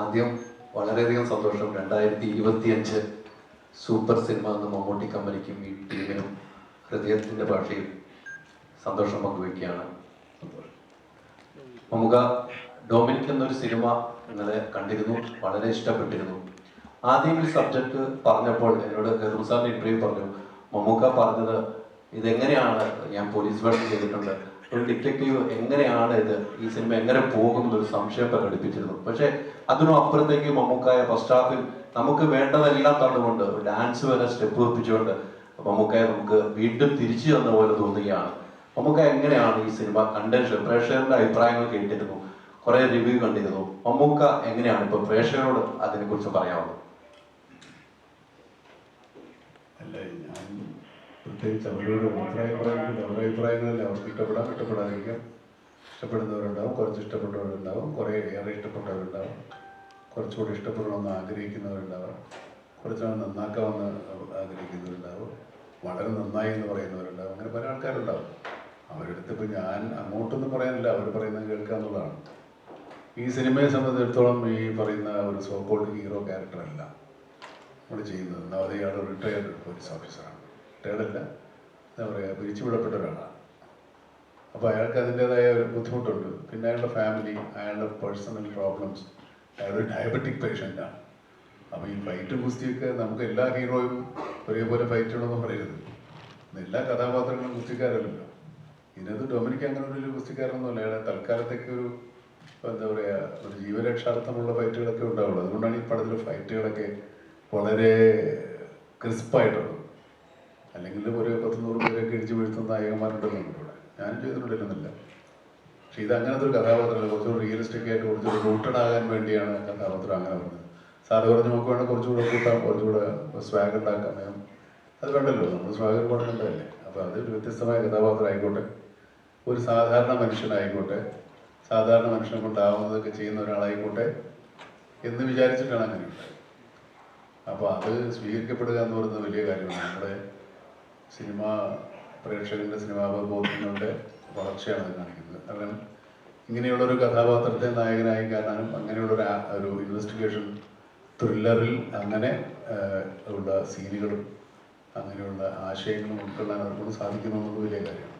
ആദ്യം വളരെയധികം സന്തോഷം. രണ്ടായിരത്തി ഇരുപത്തി അഞ്ച് സൂപ്പർ സിനിമ എന്ന മമ്മൂട്ടി കമ്പനിക്കും ഈ ടീമിനും ഹൃദയത്തിന്റെ ഭാഷയിൽ സന്തോഷം പങ്കുവയ്ക്കുകയാണ്. നമുക്ക് ഡൊമിനിക് എന്നൊരു സിനിമ ഇന്നലെ കണ്ടിരുന്നു വളരെ ഇഷ്ടപ്പെട്ടിരുന്നു. ആദ്യം ഈ സബ്ജക്ട് പറഞ്ഞപ്പോൾ എന്നോട് റുസാറിന്റെ ഇന്റർവ്യൂ പറഞ്ഞു മമ്മൂക്ക പറഞ്ഞത് ഇതെങ്ങനെയാണ്? ഞാൻ പോലീസ് വർക്ക് ചെയ്തിട്ടുണ്ട്. ഒരു ഡിറ്റക്റ്റീവ് എങ്ങനെയാണ് ഇത് ഈ സിനിമ എങ്ങനെ പോകും എന്നൊരു സംശയം പ്രകടിപ്പിച്ചിരുന്നു പക്ഷെ അതിനും അപ്പുറത്തേക്ക് മമ്മൂക്കായ ഫസ്റ്റ് ഹാഫിൽ നമുക്ക് വേണ്ടതെല്ലാം തന്നുകൊണ്ട് ഡാൻസ് വരെ സ്റ്റെപ്പ് വെപ്പിച്ചുകൊണ്ട് മമ്മൂക്കായ നമുക്ക് വീണ്ടും തിരിച്ചു തന്ന പോലെ തോന്നുകയാണ്. മമ്മൂക്ക എങ്ങനെയാണ് ഈ സിനിമ കണ്ടൻഷൻ പ്രേക്ഷകരുടെ അഭിപ്രായങ്ങൾ കേട്ടിരുന്നു? കുറെ റിവ്യൂ കണ്ടിരുന്നു. മമ്മൂക്ക എങ്ങനെയാണ് ഇപ്പൊ പ്രേക്ഷകരോട് അതിനെ കുറിച്ച് പറയാവുന്നത്? അല്ല ഞാൻ പ്രത്യേകിച്ച് അവരോട് അഭിപ്രായം പറയുമ്പോൾ അവരുടെ അഭിപ്രായങ്ങളിൽ അവർക്ക് ഇഷ്ടപ്പെടാം ഇഷ്ടപ്പെടാതിരിക്കാം ഇഷ്ടപ്പെടുന്നവരുണ്ടാവും. കുറച്ച് ഇഷ്ടപ്പെട്ടവരുണ്ടാവും. കുറേ ഏറെ ഇഷ്ടപ്പെട്ടവരുണ്ടാവും. കുറച്ചുകൂടി ഇഷ്ടപ്പെടണമെന്ന് ആഗ്രഹിക്കുന്നവരുണ്ടാവും. കുറച്ചുകൂടി നന്നാക്കാമെന്ന് ആഗ്രഹിക്കുന്നവരുണ്ടാവും. വളരെ നന്നായി എന്ന് പറയുന്നവരുണ്ടാവും. അങ്ങനെ പല ആൾക്കാരുണ്ടാവും. അവരെടുത്ത് ഇപ്പോൾ ഞാൻ അങ്ങോട്ടൊന്നും പറയാനില്ല. അവർ പറയുന്നത് കേൾക്കുക എന്നുള്ളതാണ്. ഈ സിനിമയെ സംബന്ധിച്ചിടത്തോളം ഈ പറയുന്ന ഒരു സോക്കോൾഡ് ഹീറോ ക്യാരക്ടറല്ല നമ്മൾ ചെയ്യുന്നത്. ഒന്നാമത് ഇയാൾ റിട്ടയർഡ് പോലീസ് ഓഫീസറാണ് അല്ല എന്താ പറയുക പിരിച്ചുവിടപ്പെട്ട ഒരാളാണ് അപ്പോൾ അയാൾക്ക് അതിന്റെതായ ഒരു ബുദ്ധിമുട്ടുണ്ട്. പിന്നെ അയാളുടെ ഫാമിലി അയാളുടെ പേഴ്സണൽ പ്രോബ്ലംസ് അയാളൊരു ഡയബറ്റിക് പേഷ്യന്റാണ്. അപ്പോൾ ഈ ഫൈറ്റ് ഗുസ്തിയൊക്കെ നമുക്ക് എല്ലാ ഹീറോയും ഒരേപോലെ ഫൈറ്റ് ചെയ്യണമെന്ന് പറയരുത് എല്ലാ കഥാപാത്രങ്ങളും ഗുസ്തിക്കാരല്ലല്ലോ. ഇതിനകത്ത് ഡൊമിനിക്ക് അങ്ങനെ ഒരു ഗുസ്തിക്കാരൊന്നുമല്ല അയാളെ തൽക്കാലത്തേക്ക് ഒരു എന്താ പറയുക ഒരു ജീവരക്ഷാർത്ഥമുള്ള ഫൈറ്റുകളൊക്കെ ഉണ്ടാവുള്ളൂ. അതുകൊണ്ടാണ് ഈ പടത്തിലെ ഫൈറ്റുകളൊക്കെ വളരെ ക്രിസ്പായിട്ടുള്ളത്. അല്ലെങ്കിൽ ഒരു പത്തുനൂറ് പേരൊക്കെ ഇടിച്ചു വീഴ്ത്തുന്ന നായകന്മാരുണ്ടല്ലോ ഇവിടെ. ഞാനും ചെയ്തിട്ടുണ്ടല്ലോ പക്ഷെ ഇത് അങ്ങനത്തെ ഒരു കഥാപാത്രമല്ല. കുറച്ചുകൂടി റിയലിസ്റ്റിക് ആയിട്ട് കുറച്ചുകൂടി റൂട്ടഡ് ആകാൻ വേണ്ടിയാണ് കഥാപാത്രം അങ്ങനെ പറഞ്ഞത് സാറ് പറഞ്ഞ് നോക്കുവാണെങ്കിൽ വേണം കുറച്ചുകൂടെ കൂട്ടാം കുറച്ചുകൂടെ സ്വാഗ് ഉണ്ടാക്കാം. അത് വേണ്ടല്ലോ നമ്മൾ സ്വാഗ് പാടുന്നുണ്ടല്ലേ അപ്പോൾ ഒരു വ്യത്യസ്തമായ കഥാപാത്രം ആയിക്കോട്ടെ. ഒരു സാധാരണ മനുഷ്യനായിക്കോട്ടെ സാധാരണ മനുഷ്യനെ കൊണ്ടാവുന്നതൊക്കെ ചെയ്യുന്ന ഒരാളായിക്കോട്ടെ എന്ന് വിചാരിച്ചിട്ടാണ് അങ്ങനെ അപ്പോൾ അത് സ്വീകരിക്കപ്പെടുക എന്ന് പറയുന്നത് വലിയ കാര്യമാണ്. നമ്മുടെ സിനിമ പ്രേക്ഷകന്റെ സിനിമാ ബോധങ്ങളുടെ വളർച്ചയാണ് അത് കാണിക്കുന്നത്. കാരണം ഇങ്ങനെയുള്ളൊരു കഥാപാത്രത്തെ നായകനായി കാണാനും അങ്ങനെയുള്ളൊരു ആ- ഒരു ഇൻവെസ്റ്റിഗേഷൻ ത്രില്ലറിൽ അങ്ങനെ ഉള്ള സീനുകളും അങ്ങനെയുള്ള ആശയങ്ങളും ഉൾക്കൊള്ളാൻ അവർക്കൊണ്ട് സാധിക്കുന്നു വലിയ കാര്യമാണ്.